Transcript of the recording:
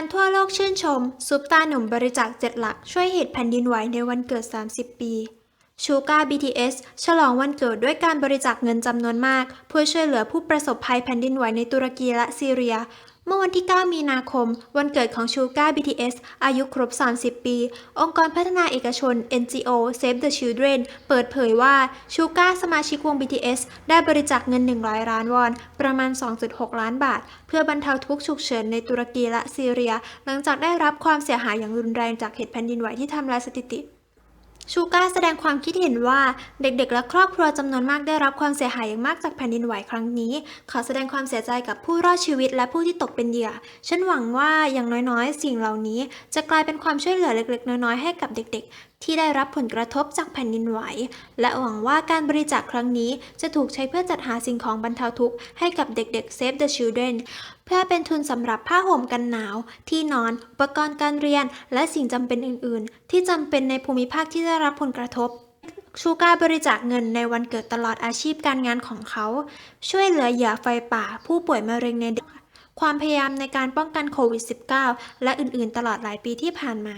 นๆ ทั่วโลกชื่นชม ซุปตาหนุ่มบริจาคเจ็ดหลัก ช่วยเหตุแผ่นดินไหวในวันเกิด 30 ปีชูการ์ BTS ฉลองวันเกิดด้วยการบริจาคเงินจำนวนมาก เพื่อช่วยเหลือผู้ประสบภัยแผ่นดินไหวในตุรกีและซีเรีย เมื่อวันที่ 9 มีนาคม วันเกิดของชูการ์ BTS อายุครบ 30 ปี องค์กรพัฒนาเอกชน NGO Save the Children เปิดเผยว่าชูการ์สมาชิกวง BTS ได้บริจาคเงิน 100 ล้านวอน ประมาณ 2.6 ล้านบาท เพื่อบรรเทาทุกข์ฉุกเฉินในตุรกีและซีเรีย หลังจากได้รับความเสียหายอย่างรุนแรงจากเหตุแผ่นดินไหวที่ทำลายสถิติ ชูก้าแสดงความคิดเห็นว่าเด็กๆ และครอบครัวจำนวนมากได้รับความเสียหายอย่างมากจากแผ่นดินไหวครั้งนี้ ขอแสดงความเสียใจกับผู้รอดชีวิตและผู้ที่ตกเป็นเหยื่อ ฉันหวังว่าอย่างน้อยๆ สิ่งเหล่านี้ จะกลายเป็นความช่วยเหลือเล็กๆ น้อยๆ ให้กับเด็กๆ ที่ได้รับผลกระทบจากแผ่นดินไหว และหวังว่าการบริจาคครั้งนี้จะถูกใช้เพื่อจัดหาสิ่งของบรรเทาทุกข์ให้กับเด็กๆ Save the Children เพื่อเป็นทุนสำหรับผ้าห่มกันหนาว ที่นอน อุปกรณ์การเรียน และสิ่งจำเป็นอื่น ๆ ที่จำเป็นในภูมิภาคที่ได้รับผลกระทบชูการบริจาคเงินในวันเกิดตลอดอาชีพการงานของเขา ช่วยเหลือเหยื่อไฟป่า ผู้ป่วยมะเร็งในเด็กความพยายามในการป้องกันโควิด -19 และอื่น ๆ ตลอดหลายปีที่ผ่านมา